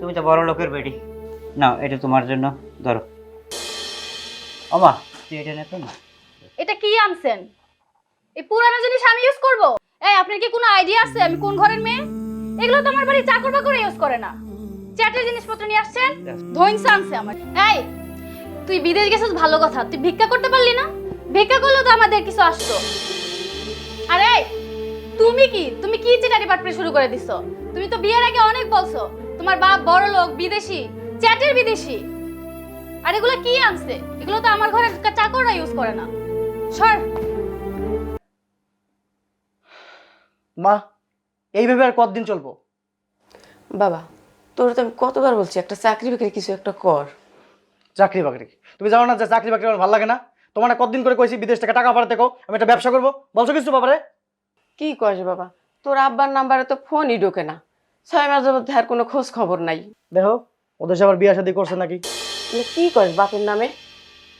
তুমি তো বড় লোকের বেটি। না এটা তোমার জন্য, ধরো। আমা তুই এটা নেতো না। এটা কি আনছেন? এই পুরানো জিনিস আমি ইউজ করব? এই, আপনার কি কোনো আইডিয়া আছে? আমি কোন ঘরের মেয়ে? এগুলো তো আমার বাড়ি চাকর বাকর ইউজ করে না। চ্যাটের জিনিসপত্র নিয়ে আসছেন? ধৈনসা আনছে আমার এই, তুই বিদেশ গেছিস, ভালো কথা। তুই ভিক্ষা করতে পারলি না? ভিক্ষা করলেও তো আমাদের কিছু আসতো। আরে তুমি কি? তুমি কি চিটারি পাটপড়ি শুরু করে দিছো? তুমি তো বিয়ের আগে অনেক বলছো। তোমার বাপ বড় লোক বিদেশি চ্যাটের বিদেশি। আর এগুলো কি আনছে? এগুলো তো আমার ঘরের চাকররা ইউজ করে না। সর। মা এইভাবে আর কতদিন চলবো? বাবা তোর তো আমি কতবার বলছি একটা চাকরি বাকরি কিছু একটা কর। চাকরি বাকরি তুমি জানো না যে চাকরি বাকরি আমার ভালো লাগে না? তোমার না কতদিন করে কইছি বিদেশ থেকে টাকা পাঠাতে কো আমি একটা ব্যবসা করব? বলছো কিছু বাবারে? কি কস বাবা? তোর আব্বার নাম্বারে তো ফোনই ঢোকে না। ছয় মাস যাবত আর কোনো খোঁজ খবর নাই। দেখো ওদের সে আবার বিয়ে শাদী করছে নাকি? মানে কি করিস বাপের নামে?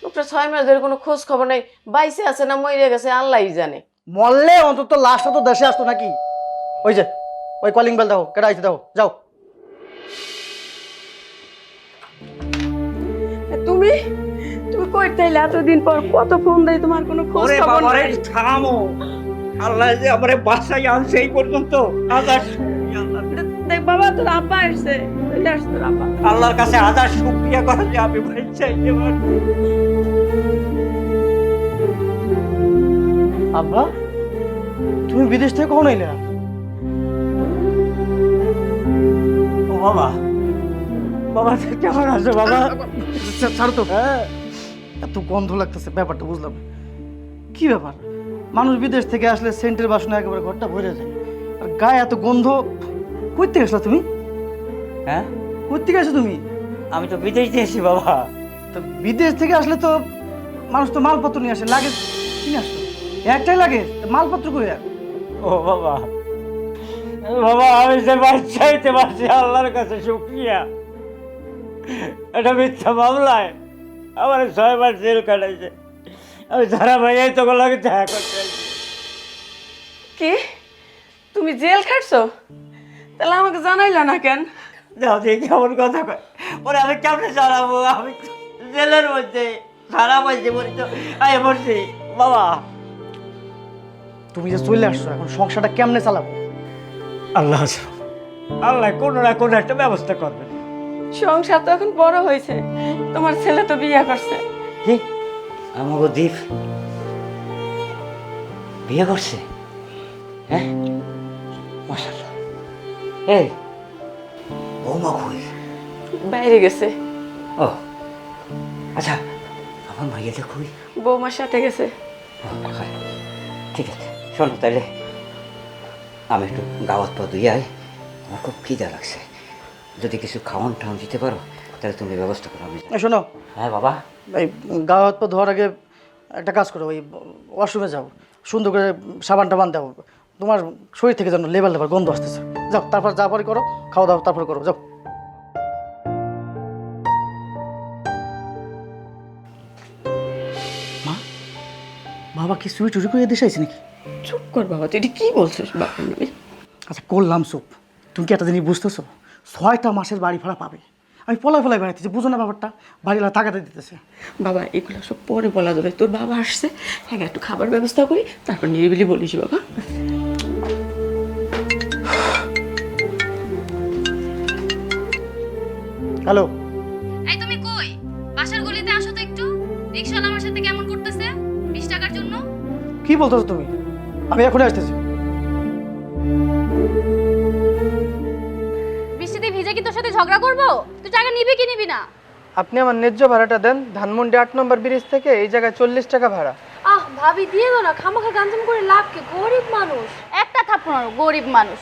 লোকটা ছয় মাস ধরে কোনো খোঁজ খবর নাই বাইসে আছে না মরে গেছে আল্লাহই জানে। মরলে অন্তত লাস্টটা তো দেশে আসতো নাকি? ওই যে ওই কলিং বেল দেখো কেটে আইতে দেখো যাও। তুমি তুমি কই তাইলে এতদিন পর কত ফোন দেয় তোমার কোনো খোঁজ খবর নাই? থামো। আল্লাহ যে আমারে বাসায় আনছে এই পর্যন্ত হাজার দেখ বাবা তোর আব্বা আসছে চলে তোর আব্বা আল্লাহর কাছে হাজার শুকরিয়া করা যে আমি ভাই চাইতে পারি আব্বা তুমি বিদেশ থেকে কখন এলে না ও বাবা বাবা কেমন আছো বাবা? ছাড়ো তো। হ্যাঁ এত গন্ধ লাগতেছে ব্যাপারটা বুঝলাম কি ব্যাপার? মানুষ বিদেশ থেকে আসলে সেন্টের বাসনে একেবারে ঘরটা ভরে যায়। আর গায়ে এত গন্ধ কই থেকে আসলা তুমি? হ্যাঁ? কই থেকে আসো তুমি? আমি তো বিদেশ দিয়েছি বাবা। তো বিদেশ থেকে আসলে তো মানুষ তো মালপত্র নিয়ে আসে লাগে কিনে আসতো। একটাই লাগে তো মালপত্র করে ও বাবা। বাবা আমি যে ভাই চাইতে পারছি আল্লাহর কাছে শুকরিয়া। এটা মিথ্যা মামলায়। আমার ছয় মাস জেল কাটাইছে। আমি সারা ভাইয়াই তো লাগে দেখা করতে। কি? তুমি জেল খাটছো? তাহলে আমাকে জানাইলা না কেন? যাও দেখি কেমন কথা কয়। ওরে আমি কেমনে চালাবো আমি জেলের মধ্যে সারা বলছি বলি তো আয় বলছি বাবা। তুমি যে চলে আসছো এখন সংসারটা কেমনে চালাবো? আল্লাহ। আল্লাহ কোনো না কোনো একটা ব্যবস্থা করবে। সংসার তো এখন বড় হয়েছে। তোমার ছেলে তো বিয়ে করছে। কি? আমাকে দ্বীপ বিয়ে করছে? হ্যাঁ? মাসাল্লাহ এই। বৌমা কই? বাইরে গেছে। ও। আচ্ছা আমার মাইয়াতে কই? বৌমার সাথে গেছে। ঠিক আছে শোনো তাহলে আমি একটু গাওয়াত পা দুই আয় আমার খুব খিদা লাগছে। যদি কিছু খাওয়ান টাউন দিতে পারো তাহলে তুমি ব্যবস্থা করো আমি শোনো। হ্যাঁ বাবা। এই গা হাত পা ধোয়ার আগে একটা কাজ করো ওই ওয়াশরুমে যাও। সুন্দর করে সাবান টাবান দাও তোমার শরীর থেকে যেন লেবার লেবার গন্ধ আসতেছে। যাও তারপর যা পরে করো খাওয়া দাওয়া তারপরে করো যাও। মা বাবা কি চুরি টুরি করে দেশে আইছে নাকি? চুপ কর বাবা তুই এটা কি বলছিস আচ্ছা করলাম চুপ। তুমি কি একটা জিনিস বুঝতেছো? ছয়টা মাসের বাড়ি ভাড়া পাবে। আমি পলাই পলাই বেড়াইতেছি বুঝো না ব্যাপারটা? বাড়িওয়ালা টাকাতে দিতেছে। বাবা এগুলো সব পরে বলা যাবে। তোর বাবা আসছে হ্যাঁ একটু খাবার ব্যবস্থা করি তারপর নিরিবিলি বলিস বাবা। হ্যালো। এই তুমি কই? বাসার গলিতে আসো তো একটু। রিকশাওয়ালা আমার সাথে কেমন করতেছে? বিশ টাকার জন্য। কি বলতেছো তুমি? আমি এখনই আসতেছি। বৃষ্টিতে ভিজে কি তোর সাথে ঝগড়া করব? তুই টাকা নিবি কি নিবি না? আপনি আমার ন্যায্য ভাড়াটা দেন। ধানমন্ডি আট নম্বর ব্রিজ থেকে এই জায়গায় চল্লিশ টাকা ভাড়া। আহ ভাবি দিয়ে দাও না। খামাখা গাঞ্জাম করে লাভ কি? গরিব মানুষ। একটা থাপ্পড় মারো গরিব মানুষ।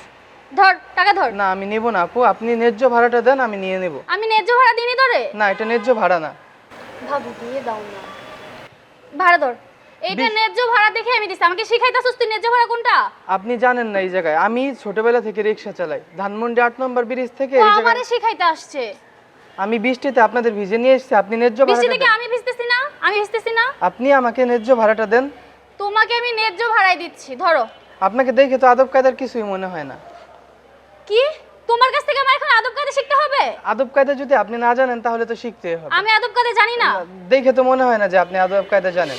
ধর টাকা ধর। না আমি নেব না আপু। আপনি ন্যায্য ভাড়াটা দেন আমি নিয়ে নেব। আমি ন্যায্য ভাড়া দিইনি ধরে না এটা ন্যায্য ভাড়া না। ভাবি দিয়ে দাও না। ভাড়া ধর। এইটা ন্যায্য ভাড়া দেখে আমি দিছি। আমাকে শিখাইতাছস তুই ন্যায্য ভাড়া কোনটা? আপনি জানেন না এই জায়গায়। আমি ছোটবেলা থেকে রিক্সা চালাই। ধানমন্ডি আট নম্বর ব্রিজ থেকে এই জায়গায় আমারে শিখাইতে আসছে। আমি বৃষ্টিতে আপনাদের ভিজে নিয়ে এসেছি। আপনি ন্যায্য বৃষ্টি ভাড়াটা থেকে দেন। আমি ভিজতেছি না? আমি ভিজতেছি না? আপনি আমাকে ন্যায্য ভাড়াটা দেন। তোমাকে আমি ন্যায্য ভাড়াই দিচ্ছি ধরো। আপনাকে দেখে তো আদব কায়দার কিছুই মনে হয় না। কি? তোমার কাছ থেকে আমার এখন আদব কায়দা শিখতে হবে? আদব কায়দা যদি আপনি না জানেন তাহলে তো শিখতে হবে। আমি আদব কায়দা জানি না। দেখে তো মনে হয় না যে আপনি আদব কায়দা জানেন।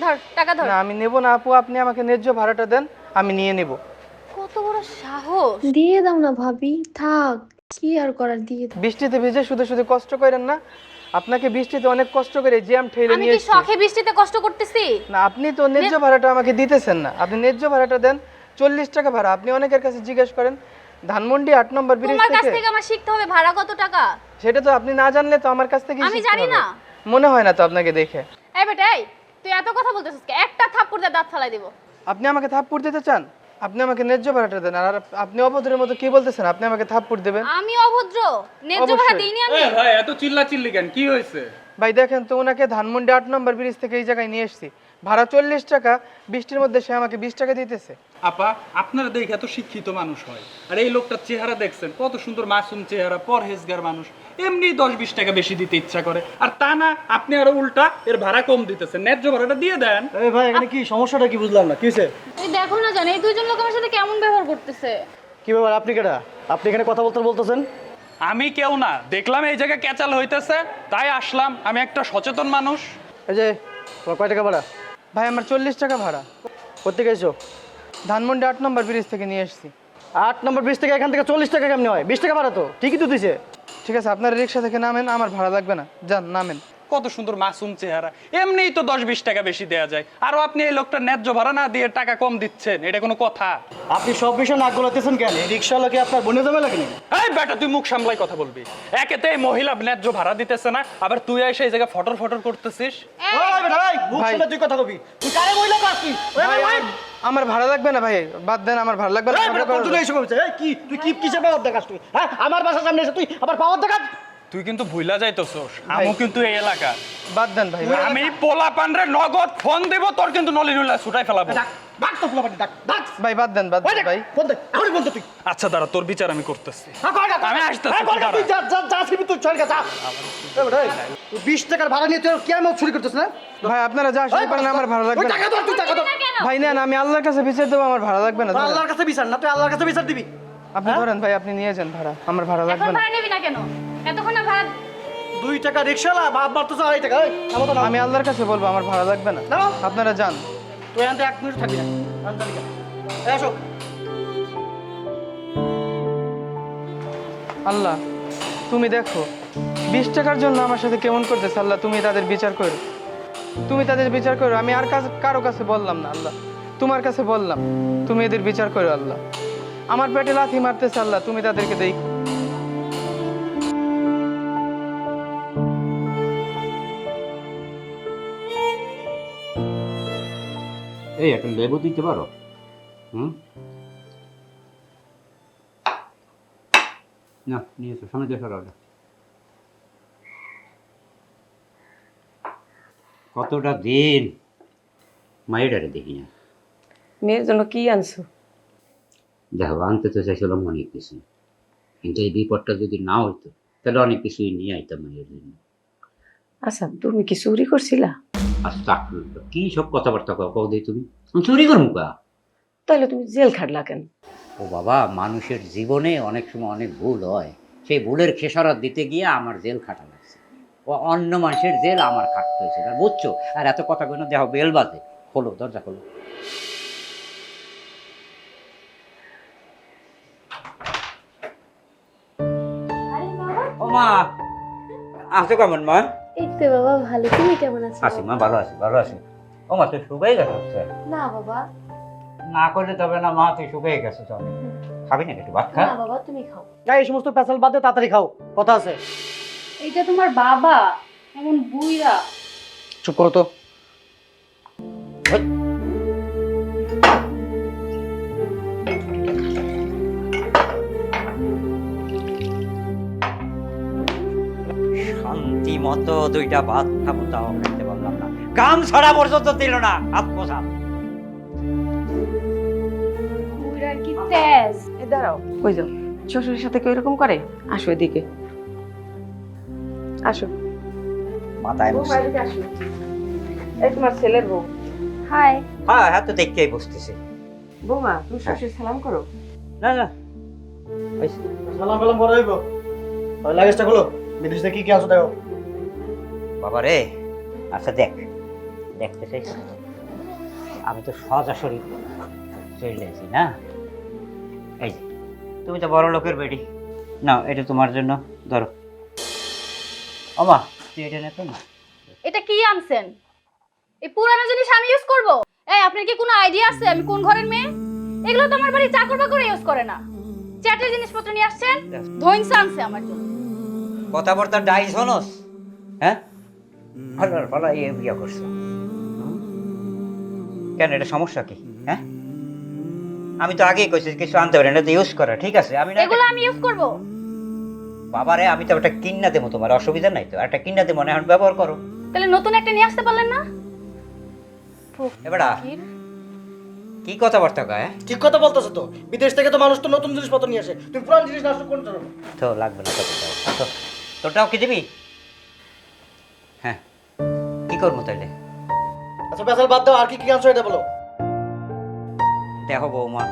ধর টাকা ধর। না আমি নেব না আপু আপনি আমাকে ন্যায্য ভাড়াটা দেন আমি নিয়ে নেব। কত বড় সাহস। দিয়ে দাও না ভাবি। থাক কি আর করার দিয়ে দাও। বৃষ্টিতে ভিজে শুধু শুধু কষ্ট করেন না আপনাকে বৃষ্টিতে অনেক কষ্ট করে জ্যাম ঠেলে আমি কি শখে বৃষ্টিতে কষ্ট করতেছি? না আপনি তো ন্যায্য ভাড়াটা আমাকে দিতেছেন না। আপনি ন্যায্য ভাড়াটা দেন চল্লিশ টাকা ভাড়া। আপনি অনেকের কাছে জিজ্ঞেস করেন ধানমন্ডি আট নম্বর ব্রিজ তোমার কাছ থেকে থেকে আমার শিখতে হবে ভাড়া কত টাকা? সেটা তো আপনি না জানলে তো আমার কাছ থেকে আমি জানি না। মনে হয় না তো আপনাকে দেখে। এই বেটা এই তুই এত কথা বলতেছিস কে? একটা থাপ্পড় দিয়ে দাঁত ফালাই দিব। আপনি আমাকে থাপ্পড় দিতে চান? আপনি আমাকে ন্যায্য ভাড়াটা দেন। আর আপনি অভদ্রের মতো কি বলতেছেন? আপনি আমাকে থাপ্পড় দেবেন। আমি অভদ্র। ন্যায্য ভাড়া অবশ্যই। দিইনি আমি। এ ভাই এত চিল্লা চিল্লি কেন? কি হয়েছে? ভাই দেখেন তো ওনাকে ধানমন্ডি আট নম্বর ব্রিজ থেকে এই জায়গায় নিয়ে এসেছি। ভাড়া চল্লিশ টাকা বৃষ্টির মধ্যে সে আমাকে বিশ টাকা দিতেছে। আপা আপনারা দেখে এত শিক্ষিত মানুষ হয়। আর এই লোকটার চেহারা দেখছেন কত সুন্দর মাসুম চেহারা পরহেজগার মানুষ। এমনি দশ বিশ টাকা বেশি দিতে ইচ্ছা করে। আর তা না আপনি আরও উল্টা এর ভাড়া কম দিতেছেন। ন্যায্য ভাড়াটা দিয়ে দেন। এই ভাই এখানে কি সমস্যাটা কি বুঝলাম না? কি হয়েছে এই দেখো না জানি এই দুইজন লোক আমার সাথে কেমন ব্যবহার করতেছে? কি ব্যাপার আপনি কেটা আপনি এখানে কথা বলতে বলতেছেন? আমি কেউ না। দেখলাম এই জায়গায় ক্যাচাল হইতেছে তাই আসলাম। আমি একটা সচেতন মানুষ। এই যে তোমার কয় টাকা ভাড়া? ভাই আমার চল্লিশ টাকা ভাড়া। কোথেকে এসো? ধানমন্ডি আট নম্বর ব্রিজ থেকে নিয়ে এসেছি। আট নম্বর ব্রিজ থেকে এখান থেকে চল্লিশ টাকা কেমনি হয়? বিশ টাকা ভাড়া তো ঠিকই তো দিছে। ঠিক আছে আপনার রিক্সা থেকে নামেন আমার ভাড়া লাগবে না। যান নামেন। কত সুন্দর মাসুম চেহারা। এমনিই তো দশ বিশ টাকা বেশি দেওয়া যায়। আরও আপনি এই লোকটা ন্যায্য ভাড়া না দিয়ে টাকা কম দিচ্ছেন এটা কোনো কথা? আপনি সব বিষয় নাক গলাতেছেন কেন? রিক্সাওয়ালাকে আপনার বনে জমে লাগেনি এই বেটা তুই মুখ সামলাই কথা বলবি। একেতে এই মহিলা ন্যায্য ভাড়া দিতেছে না আবার তুই এসে এই জায়গায় ফটর ফটর করতেছিস? ওই বেটা, ওই, মুখ ভাই। তুই কথা কবি। তুই কারে মহিলা ওই, ভাই, ওই। আমার- ভাড়া লাগবে না ভাই বাদ দেন আমার ভাড়া লাগবে না। কি? তুই কি কিসে পাওয়ার দেখাস তুই? হ্যাঁ আমার বাসার সামনে এসে তুই আবার পাওয়ার দেখাস? তুই কিন্তু ভুইলা যাইতেছোস। আমি কিন্তু এই এলাকা। বাদ দেন ভাই আমি পোলা পান্ডে নগদ ফোন দেব তোর কিন্তু নলি নলি ছুটাই ফেলাবো। ডাক ডাক তো ফুলাপাটি ডাক ডাক ভাই বাদ দেন বাদ দেন ভাই। ফোন দে এখনই ফোন তুই। আচ্ছা দাঁড়া তোর বিচার আমি করতেছি। হ্যাঁ, আমি। আসতেছি, হ্যাঁ, তুই যা যা যা আসবি তুই চল গা যা। বিশ টাকার ভাড়া নিয়ে তুই কেমন চুরি করতেছ না ভাই আপনারা যা শুরু করেন আমার ভাড়া লাগবে না। টাকা ধর তুই টাকা ধর। ভাই নেন আমি আল্লাহর কাছে বিচার দেবো আমার ভাড়া লাগবে না আল্লাহর কাছে বিচার না তুই আল্লাহর কাছে বিচার দিবি। আপনি ধরেন ভাই আপনি নিয়ে যান ভাড়া। আমার ভাড়া লাগবে এখন না। ভাড়া নিবি না কেন? এতক্ষণ না ভাড়া দুই টাকা রিক্সাওয়ালা বাপ মারতেছ আড়াই টাকা। এই, নামো তো নামো। আমি আল্লাহর কাছে বলব আমার ভাড়া লাগবে না। আপনারা যান। তুই আনতে এক মিনিট থাকবি না। আনতে লিখা এই আসো। আল্লাহ তুমি দেখো বিশ টাকার জন্য আমার সাথে কেমন করতেছে? আল্লাহ তুমি তাদের বিচার করো। তুমি তাদের বিচার করো। আমি আর কাছে কারও কাছে বললাম না আল্লাহ। তোমার কাছে বললাম তুমি এদের বিচার করো আল্লাহ। আমার পেটে লাথি মারতেছে আল্লাহ তুমি তাদেরকে দেই। এই একটা লেবু দিতে পারো? হুম? না নিয়েছো সামনে দিয়ে সরাও এটা। কতটা দিন? মায়েরারে দেখি না। মেয়ের জন্য কি আনছো? দেখো আনতে তো চাইছিলাম অনেক কিছু। কিন্তু এই বিপদটা যদি না হইতো তাহলে অনেক কিছুই নিয়ে আইতাম মায়ের জন্য। আচ্ছা তুমি কি চুরি করছিলা? আর চাকরি কি সব কথাবার্তা কও? কও দিই তুমি। আমি চুরি করব কা? তাহলে তুমি জেল খাটলা কেন? ও বাবা মানুষের জীবনে অনেক সময় অনেক ভুল হয়। সেই ভুলের খেসারত দিতে গিয়ে আমার জেল খাটা লাগছে। ও অন্য মানুষের জেল আমার খাটতে হয়েছে আর বুঝছ? আর এত কথা কেন দেখো বেল বাজে। খোলো দরজা খোলো। আছো কেমন মা? এই তো বাবা ভালো। তুমি কেমন আছো? আছি মা ভালো আছি ভালো আছি। ও মা তুই শুকাই গেছো না বাবা। না করলে তবে না মা তুই শুকাই গেছো অনেক। খাবি না একটু ভাত খা? না বাবা তুমি খাও। যা এই সমস্ত পেছাল বাদ দে তাড়াতাড়ি খাও। কথা আছে। এটা তোমার বাবা এমন বুইরা চুপ করো তো। মতো দুইটা ভাত খাব তাও খাইতে পারলাম না। গাম ছড়া পর্যন্ত দিল না বুইরার কি তেজ? এ দাঁড়াও কই যাও শ্বশুরের সাথে কেউ এরকম করে? আসো এদিকে। আসো। মাথায় এই তোমার ছেলের বউ। হাই। হ্যাঁ হ্যাঁ তো দেখতেই বসতেছে। বৌমা তুমি শ্বশুর সালাম করো। না না। হইছে? সালাম কালাম করে হইব। লাগেজটা খোলো। বিদেশ থেকে কি কি আছো দেখো। বাবা রে আচ্ছা দেখ দেখতে চাই। আমি তো সজাসরি চলে আছি না? এই যে তুমি তো বড় লোকের বেটি। না এটা তোমার জন্য ধরো। অমা তুই এটা নেতো না। এটা কি আনছেন? এই পুরানো জিনিস আমি ইউজ করব? এই আপনার কি কোনো আইডিয়া আছে? আমি কোন ঘরের মেয়ে? এগুলো তো আমার বাড়ি চাকর বাকর ইউজ করে না। চ্যাটের জিনিসপত্র নিয়ে আসছেন? ধৈর্য আনছে আমার জন্য। কথাবার্তা ডাইস হনস হ্যাঁ? ভালো ভালো এই বিয়া করছ। কেন এটা সমস্যা কি? হ্যাঁ? আমি তো আগেই কইছি কিছু আনতে পারি না ইউজ করা ঠিক আছে? আমি না এগুলো আমি ইউজ করব। বাবারে আমি তো একটা কিন্না দেবো তোমার অসুবিধা নাই তো। একটা কিন্না দেবো না এখন ব্যবহার করো। তাহলে নতুন একটা নিয়ে আসতে পারলেন না? এবারা। কি কথাবার্তা কয় হ্যাঁ? ঠিক কথা বলতেছো তো। বিদেশ থেকে তো মানুষ তো নতুন জিনিসপত্র নিয়ে আসে। তুমি পুরান জিনিস না কোন তো লাগবে না তোর তো তোরটাও কি দিবি? হ্যাঁ। করব তাইলে? আচ্ছা পেশাল বাদ দাও আর কি কি আনছো এটা বলো? দেখো বৌমা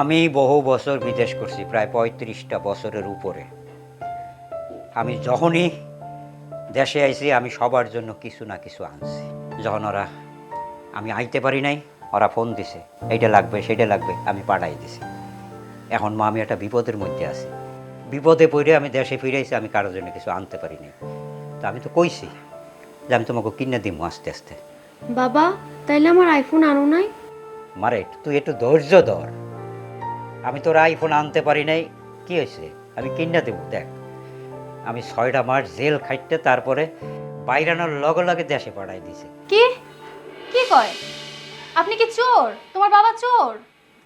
আমি বহু বছর বিদেশ করছি প্রায় পঁয়ত্রিশটা বছরের উপরে। আমি যখনই দেশে আইছি আমি সবার জন্য কিছু না কিছু আনছি। যখন ওরা আমি আইতে পারি নাই ওরা ফোন দিছে এইটা লাগবে সেটা লাগবে আমি পাঠাই দিছি। এখন মা আমি একটা বিপদের মধ্যে আছি। বিপদে পড়ে আমি দেশে ফিরেছি আমি কারোর জন্য কিছু আনতে পারি নাই। তা আমি তো কইছি যে আমি তোমাকে কিনে দিব আস্তে আস্তে। বাবা তাইলে আমার আইফোন আনো নাই? মারে তুই একটু ধৈর্য ধর। আমি তোর আইফোন আনতে পারি নাই। কি হয়েছে? আমি কিনা দেবো দেখ। আমি ছয়টা মাস জেল খাইতে তারপরে বাইরানোর লগে লগে দেশে পাঠাই দিছে। কি? কি কয়? আপনি কি চোর? তোমার বাবা চোর?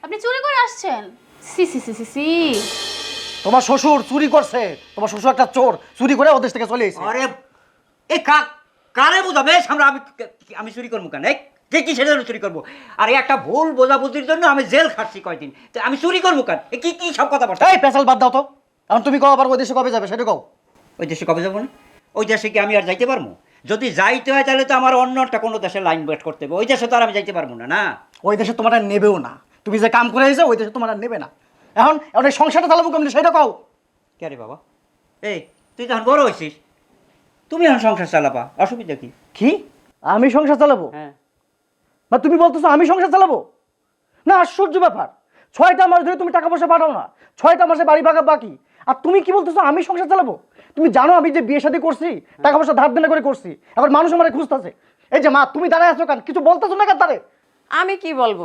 আপনি চুরি করে আসছেন? সি সি সি সি সি। তোমার শ্বশুর চুরি করছে। তোমার শ্বশুর একটা চোর চুরি করে ওদেশ থেকে চলে এসেছে। আরে এ কা কারে বুঝাবে? আমরা আমি আমি চুরি করব কেন? কে কি সেটা চুরি করব? আর এই একটা ভুল বোঝাবুঝির জন্য আমি জেল খাটছি কয়দিন। তো আমি চুরি করব কেন? কি কি সব কথা বলছো? এই পেশাল বাদ দাও তো। এখন তুমি কও আবার ওই দেশে কবে যাবে সেটা কও। ওই দেশে কবে যাব না? ওই দেশে কি আমি আর যাইতে পারব? যদি যাইতে হয় তাহলে তো আমার অন্য একটা কোনো দেশে লাইন ওয়েট করতে হবে। ওই দেশে তো আর আমি যাইতে পারব না না? ওই দেশে তোমার নেবেও না। তুমি যে কাম করে এসে ওই দেশে তোমার আর নেবে না। এখন এখন সংসারটা চালাবো কেমনি সেটা কও। কে রে বাবা? এই তুই তখন বড় হয়েছিস তুমি এখন সংসার চালাবা অসুবিধা কি? কি? আমি সংসার চালাবো? হ্যাঁ। না তুমি বলতেছো আমি সংসার চালাবো? না আশ্চর্য ব্যাপার। ছয়টা মাস ধরে তুমি টাকা পয়সা পাঠাও না। ছয়টা মাসে বাড়ি ভাগা বাকি। আর তুমি কি বলতেছো আমি সংসার চালাবো? তুমি জানো আমি যে বিয়ে শাদী করছি টাকা পয়সা ধার দেনা করে করছি। এখন মানুষ আমার খুঁজতেছে। এই যে মা তুমি দাঁড়ায় আছো কেন? কিছু বলতেছো না কেন তারে? আমি কি বলব?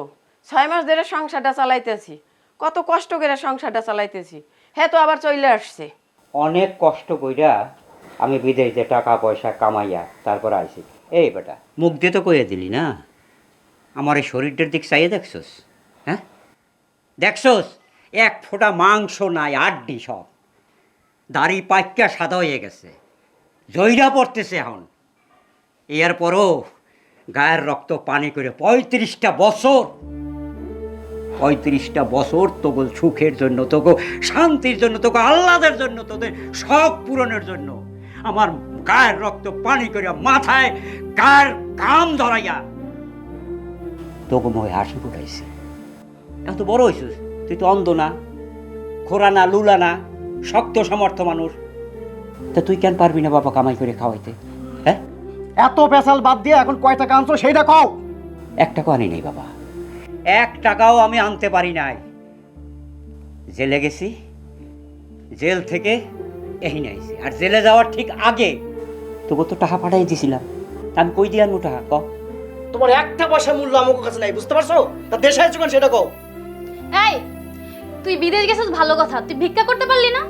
ছয় মাস ধরে সংসারটা চালাইতেছি। কত কষ্ট করে সংসারটা চালাইতেছি। হ্যাঁ তো আবার চলে আসছে। অনেক কষ্ট কইরা আমি বিদেশে টাকা পয়সা কামাইয়া তারপর আইছি। এই বেটা, মুখ দিয়ে তো কয়ে দিলি না? আমার এই শরীরটার দিক চাইয়ে দেখছোস? হ্যাঁ? দেখছোস? এক ফোঁটা মাংস নাই, আড্ডি সব। দাড়ি পাইকা সাদা হয়ে গেছে। জয়রা পড়তেছে এখন। এরপরও গায়ের রক্ত পানি করে পঁয়ত্রিশটা বছর পঁয়ত্রিশটা বছর তোকে সুখের জন্য, তোকে শান্তির জন্য, তোকে আহ্লাদের জন্য, তোদের শখ পূরণের জন্য আমার গায়ের রক্ত পানি করিয়া মাথায় গায়ের কাম ধরাইয়া। তোকে মহে হাসি ফুটাইছি। এত বড় হয়েছিস তুই তো অন্ধ না খোরা না লুলা না শক্ত সমর্থ মানুষ। তা তুই কেন পারবি না বাবা কামাই করে খাওয়াইতে? হ্যাঁ? এত পেশাল বাদ দিয়ে এখন কয় টাকা আনছো সেইটা কও। এক টাকাও আনি নেই বাবা। এক টাকাও আমি আনতে পারি নাই। জেলে গেছি জেল থেকে এই নাইছি আর জেলে যাওয়ার ঠিক আগে তোকে তো টাকা পাঠাই দিছিলাম। তা আমি কই দিয়ে আনব টাকা ক? তোমার একটা পয়সা মূল্য আমার কাছে নাই বুঝতে পারছ? তা দেশে আছো কেন সেটা কও। এই তুই বিদেশ গেছিস ভালো কথা তুই ভিক্ষা করতে পারলি না?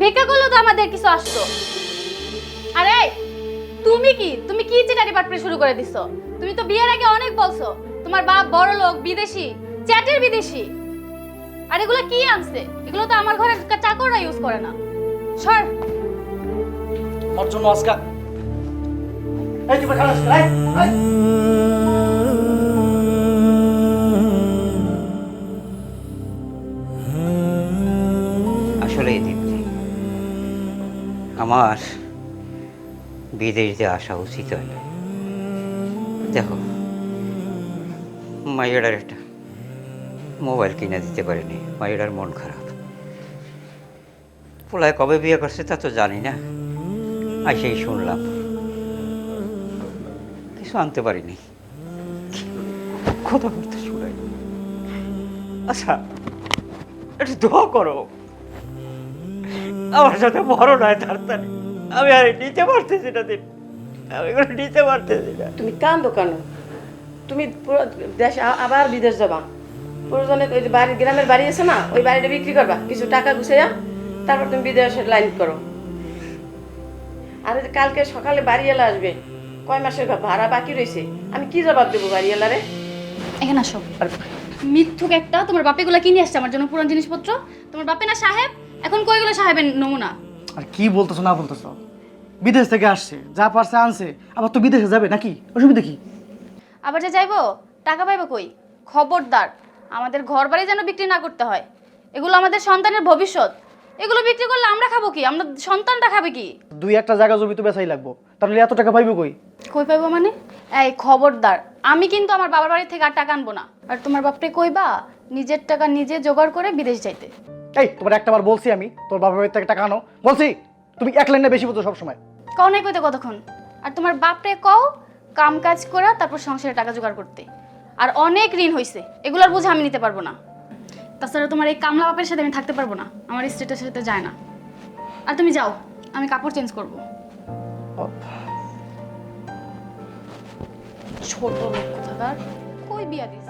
ভিক্ষা করলেও তো আমাদের কিছু আসতো। আরে তুমি কি তুমি কি চিটারি পাটপড়ি শুরু করে দিছো? তুমি তো বিয়ের আগে অনেক বলছো তোমার বাপ বড় লোক বিদেশি চ্যাটের বিদেশি। আর এগুলো কি আনছে? এগুলো তো আমার ঘরের চাকররা ইউজ করে না। সর আমার জন্য আজকা এই তুমি খালাস। আসলে দীপ্তি আমার বিদেশে আসা উচিত হয় না দেখো মাইয়াডার একটা মোবাইল কিনে দিতে পারিনি। মাইয়াডার মন খারাপ। পোলায় কবে বিয়ে করছে তা তো জানি না। আর সেই শুনলাম। কিছু আনতে পারিনি। কথা বলতে শুনাই। আচ্ছা একটু দোয়া করো। আমার সাথে বড় নয় তাড়াতাড়ি আমি আর নিতে পারতেছি না দিন। আমি এগুলো নিতে পারতেছি না। তুমি কেন? তুমি পুরো দেশ আবার বিদেশ যাবা। প্রয়োজনে ওই যে বাড়ি গ্রামের বাড়ি আছে না, ওই বাড়িটা বিক্রি করবা। কিছু টাকা গুছাইয়া তারপর তুমি বিদেশের লাইন করো। আর কালকে সকালে বাড়িওয়ালা আসবে। কয় মাসের ভাড়া বাকি রয়েছে? আমি কি জবাব দেবো বাড়িওয়ালারে? এখানে আসো। মিথ্যুক একটা তোমার বাপে গুলো কিনে আসছে আমার জন্য পুরান জিনিসপত্র। তোমার বাপে না সাহেব? এখন কইগুলো সাহেবের নমুনা? আর কি বলতেছো না বলতেছো? বিদেশ থেকে আসছে যা পারছে আনছে। আবার তো বিদেশে যাবে নাকি? অসুবিধা কি? আবার যে যাইবো টাকা পাইবো কই? খবরদার। আমাদের ঘর বাড়ি যেন বিক্রি না করতে হয়। এগুলো আমাদের সন্তানের ভবিষ্যৎ। এগুলো বিক্রি করলে আমরা খাব কি? আমরা সন্তানটা খাবে কি? দুই একটা জায়গা জমি তো বেচাই লাগবো। তাহলে এত টাকা পাইবো কই? কই পাইবো মানে? এই খবরদার আমি কিন্তু আমার বাবার বাড়ি থেকে আর টাকা আনব না। আর তোমার বাপরে কইবা নিজের টাকা নিজে জোগাড় করে বিদেশ যাইতে। এই তোমার একটাবার বলছি আমি তোর বাবার বাড়ি থেকে টাকা আনো। বলছি তুমি এক লাইনে বেশি বলছো সবসময়। কও নাই কইতে কতক্ষণ? আর তোমার বাপরে কও কাম কাজ করে তারপর সংসারে টাকা জোগাড় করতে। আর অনেক ঋণ হইছে এগুলোর বুঝে আমি নিতে পারব না। তাছাড়া তোমার এই কামলা বাপের সাথে আমি থাকতে পারব না। আমার স্টেটের সাথে যায় না। আর তুমি যাও আমি কাপড় চেঞ্জ করব। ছোট লোক কোথাকার? কই বিয়া দিস